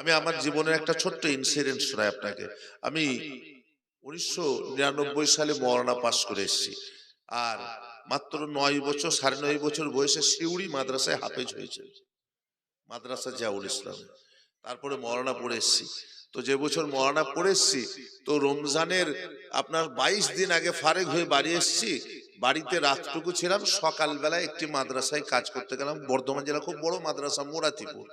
আমি আমার জীবনের একটা ছোট্ট ইনসিডেন্ট শোনাই আপনাকে। আমি উনিশশো নিরানব্বই সালে মরনা পাশ করে এসেছি। আর মাত্র নয় বছর, সাড়ে নয় বছর বয়সে শিউড়ি মাদ্রাসায় হাফেজ হয়েছে। মাদ্রাসা জিয়াউল ইসলাম। তারপরে মরনা পড়ে এসেছি। তো যে বছর মরনা পড়ে এসেছি, তো রমজানের আপনার বাইশ দিন আগে ফারেক হয়ে বাড়ি এসেছি। বাড়িতে রাতটুকু ছিলাম সকালবেলা একটি মাদ্রাসায় কাজ করতে গেলাম। বর্ধমান জেলা খুব বড় মাদ্রাসা, মোরাতিপুর।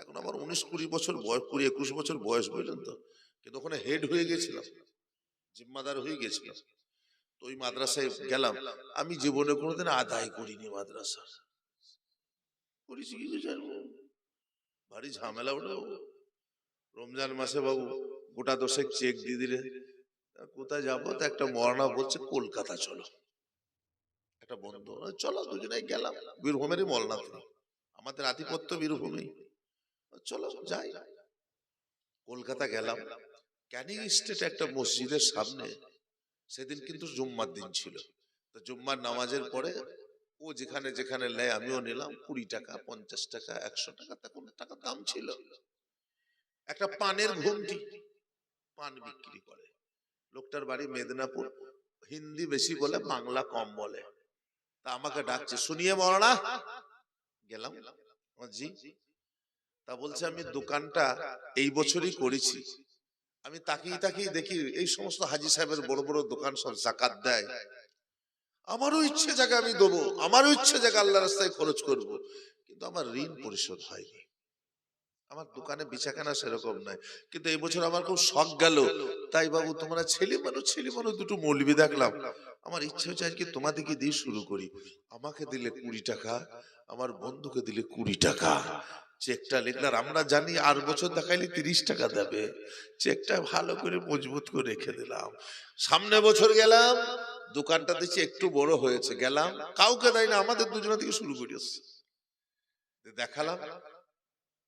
এখন আমার উনিশ কুড়ি বছর বয়স, কুড়ি একুশ বছর বয়স বুঝলেন তো? কিন্তু ওখানে হেড হয়ে গেছিলাম, জিম্মাদার হয়ে গেছিলাম। তো ওই মাদ্রাসায় গেলাম। আমি জীবনে কোনোদিন আদায় করিনি মাদ্রাসা। করেছি কি ভারী ঝামেলা ওটা রমজান মাসে বাবু গোটা দশেক চেক দিয়ে দিলে কোথায় যাব? তো একটা মরনা বলছে, কলকাতা চলো। একটা বন্ধু চলো দুজনে গেলাম। বীরভূমেরই মলনা থেকে আমাদের আধিপত্য বীরভূমেই। চলো যাই। কলকাতা গেলাম। ক্যানিং স্টেট একটা মসজিদের সামনে। সেদিন কিন্তু জুম্মার দিন ছিল। তো জুম্মার নামাজের পরে ও যেখানে যেখানে নেয় আমিও নিলাম কুড়ি টাকা পঞ্চাশ টাকা একশো টাকা তখন টাকা দাম ছিল। একটা পানের ঘুমটি পান বিক্রি করে। লোকটার বাড়ি মেদিনীপুর। হিন্দি বেশি বলে বাংলা কম বলে তা আমাকে ডাকছে শুনিয়ে মরনা? গেলাম। জি তা বলছে আমি দোকানটা এই বছরই করেছি। আমি তাকিয়ে তাকিয়ে দেখি এই সমস্ত হাজি সাহেবের বড় বড় দোকান সব জাকাত দেয়। আমারও ইচ্ছে জায়গা আমি দেবো। আমারও ইচ্ছে জায়গা আল্লাহ রাস্তায় খরচ করব। কিন্তু আমার ঋণ পরিশোধ হয়নি। আমার দোকানে বেচাকেনা সেরকম নাই। কিন্তু এই বছর আমার খুব শখ গেল। তাই বাবু তোমরা ছেলে মানুষ ছেলে মানুষ দুটো মৌলবি দেখলাম। আমার ইচ্ছে হচ্ছে আজকে তোমাদেরকে দিয়ে শুরু করি? আমাকে দিলে কুড়ি টাকা আমার বন্ধুকে দিলে কুড়ি টাকা চেকটা লিখলাম। আমরা জানি আর বছর দেখাইলে তিরিশ টাকা দেবে। চেকটা ভালো করে মজবুত করে রেখে দিলাম। সামনে বছর গেলাম দোকানটা দেখছি একটু বড় হয়েছে, গেলাম। কাউকে দেয় না, আমাদের দুজনে থেকে শুরু করি দেখালাম।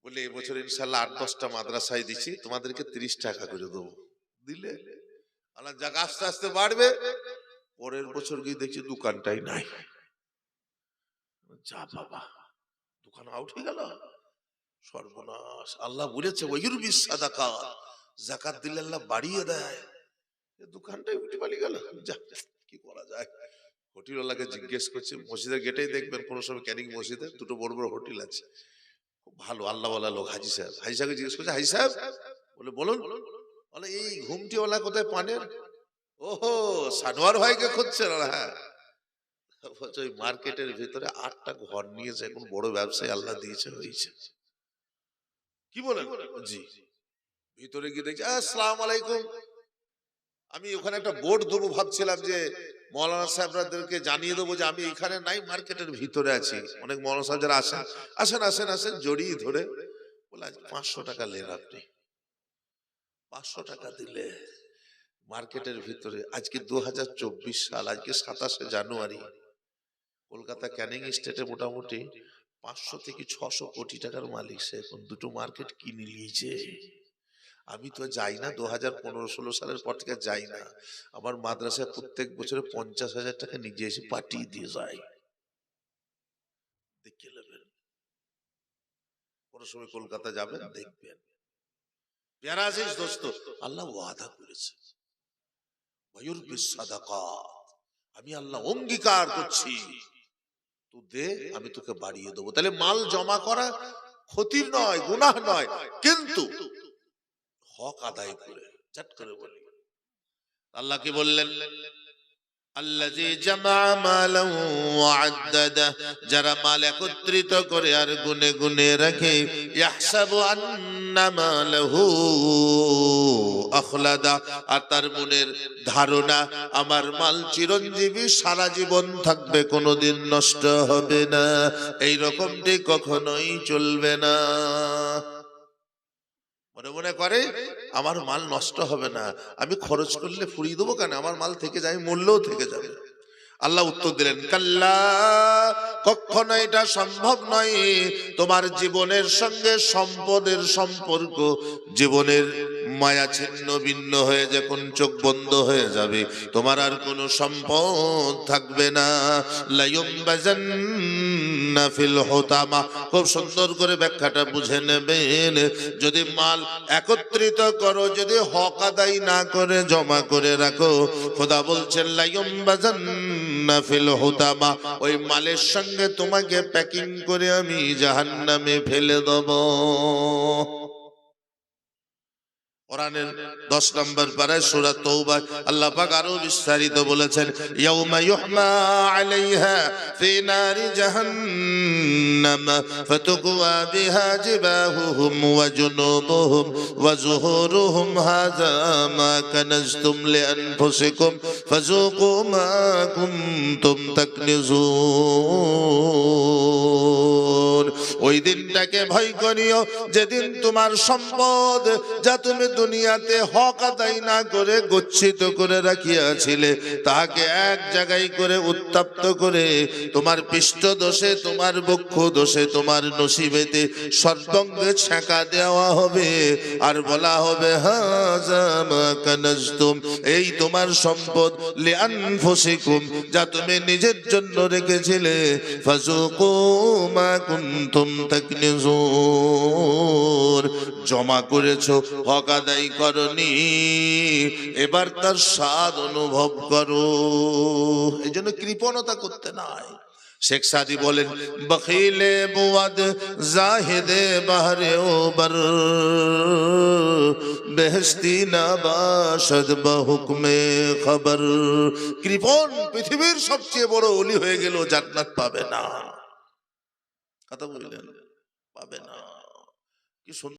বলে এবছর ইনশাল্লাহ আট, দশটা মাদ্রাসায় দিচ্ছি তোমাদেরকে তিরিশ টাকা করে দেবো। দিলে, আল্লাহ যাক, আস্তে আস্তে বাড়বে। পরের বছর গিয়ে দেখছি দোকানটাই নাই। যা বাবা, দোকান আউট হয়ে গেল। সর্বনাশ। আল্লাহ বলেছে ওয়ুর বিসাদাকা জাকাত দিলে আল্লাহ বাড়িয়ে দেয়। দোকানটাই উঠে পালি গেল। কি করা যায়? হোটেলওয়ালাকে জিজ্ঞেস করছে, মসজিদের গেটেই দেখবেন কোনো সময় ক্যানিং মসজিদে? দুটো বড় বড় হোটেল আছে। খুব ভালো, আল্লাহওয়ালা লোক, হাজি সাহেব। হাজি সাহেবকে জিজ্ঞেস করছে, হাজি সাহেব? বলে, বলুন। বলে, এই ঘুমটিওয়ালা কোথায় পানের? ওহো, সানোয়ার ভাইকে খুঁজছে না হ্যাঁ। ওই মার্কেটের ভিতরে আটটা ঘর নিয়েছে এখন বড় ব্যবসায়ী আল্লাহ দিয়েছে, হয়েছে। কি বলেন? জি। ভিতরে গিয়ে দেখছি আসসালাম আলাইকুম আমি ওখানে একটা বোর্ড দেবো ভাবছিলাম যে মৌলানা সাহেবরাদেরকে জানিয়ে দেবো যে আমি এখানে নাই মার্কেটের ভিতরে আছি। অনেক মৌলানা সাহেব যারা আসেন আসেন আসেন আসেন জড়িয়ে ধরে বলে আজ পাঁচশো টাকা লেন আপনি। পাঁচশো টাকা দিলে মার্কেটের ভিতরে আজকে দু হাজার চব্বিশ সাল আজকে সাতাশে জানুয়ারি কলকাতা ক্যানিং স্টেটে মোটামুটি পাঁচশো থেকে ছশো কোটি টাকার মালিক সে এখন দুটো মার্কেট কিনে নিয়েছে। আমি তো যাই না, দু হাজার পনেরো ষোলো সালের পর থেকে যাই না। আমার মাদ্রাসায় প্রত্যেক বছরে পঞ্চাশ হাজার টাকা নিজে এসে পাঠিয়ে দিয়ে যায়। দেখে নেবেন। কোনো সময় কলকাতা যাবেন, দেখবেন। পেয়ারা আছিস দোস্ত? আল্লাহ ওয়াদা করেছে। ময়ূর বিসাদাকাত আমি আল্লাহ অঙ্গীকার করছি। তুই দে, আমি তোকে বাড়িয়ে দেবো। তাহলে মাল জমা করা ক্ষতির নয়, গুনাহ নয়, কিন্তু হক আদায় করে। চট করে বলি আল্লাহ কি বললেন? যারা মাল একত্রিত করে আর গুনে গুনে রাখে আর তার মনের ধারণা, আমার মাল চিরঞ্জীবী, সারা জীবন থাকবে, কোনোদিন নষ্ট হবে না। এই রকমটি কখনোই চলবে না। মনে মনে করে? আমার মাল নষ্ট হবে না। আমি খরচ করলে ফুরিয়ে দেবো কেন? আমার মাল থেকে যায়, মূল্যও থেকে যাবে। আল্লাহ উত্তর দিলেন, কাল্লা, কখনো এটা সম্ভব নয়। তোমার জীবনের সঙ্গে সম্পদের সম্পর্ক, জীবনের মায়া ছিন্ন ভিন্ন হয়ে যখন চোখ বন্ধ হয়ে যাবে, তোমার আর কোনো সম্পদ থাকবে না। হোতামা। খুব সুন্দর করে ব্যাখ্যাটা বুঝে নেবেন। যদি মাল একত্রিত করো, যদি হক আদায় না করে, জমা করে রাখো। খোদা বলছেন লাইম ফিল হোতামা। ওই মালের সঙ্গে তোমাকে প্যাকিং করে আমি জাহান্নামে ফেলে দেবো। কোরআনের 10 নম্বর পারায় সূরা আল্লাহ পাক আরও বিস্তারিত বলেছেন, ইয়াউমা ইউহমা আলাইহা ফি নারি জাহান্নাম, ফাতুকওয়া বিহা জিবাহুহুম ওয়া জুনুবুহুম ওয়া যুহুরুহুম হাযা মা কানাজতুম ফাযুকু মা কুনতুম তাকনিজুন। ওই দিনটাকে ভয় করিও, যেদিন তোমার সম্পদ যা তুমি দুনিয়াতে হক আদায় না করে গচ্ছিত করে রাখিয়াছিলে, তাহাকে এক জায়গায় করে উত্তপ্ত করে তোমার পৃষ্ঠ দোষে, তোমার বক্ষ দোষে, তোমার নসিবেতে সর্বঙ্গে ছ্যাঁকা দেওয়া হবে। আর বলা হবে হাজামা এই তোমার সম্পদ, লিআনফুসিকুম, যা তুমি নিজের জন্য রেখেছিলে। জমা করেছ হক আদায় করনি। এবার তার স্বাদ অনুভব করো। এই জন্য কৃপণতা করতে নাই। শেখ সাদি বলেন, বখিলে বুয়াদ জাহিদে বাহরে ওবর। বেহস্তি না বাসদ বহুকমে খবর। কৃপণ পৃথিবীর সবচেয়ে বড় অলি হয়ে গেল, জান্নাত পাবে না। কথা বললেন? পাবে না। কি সুন্দর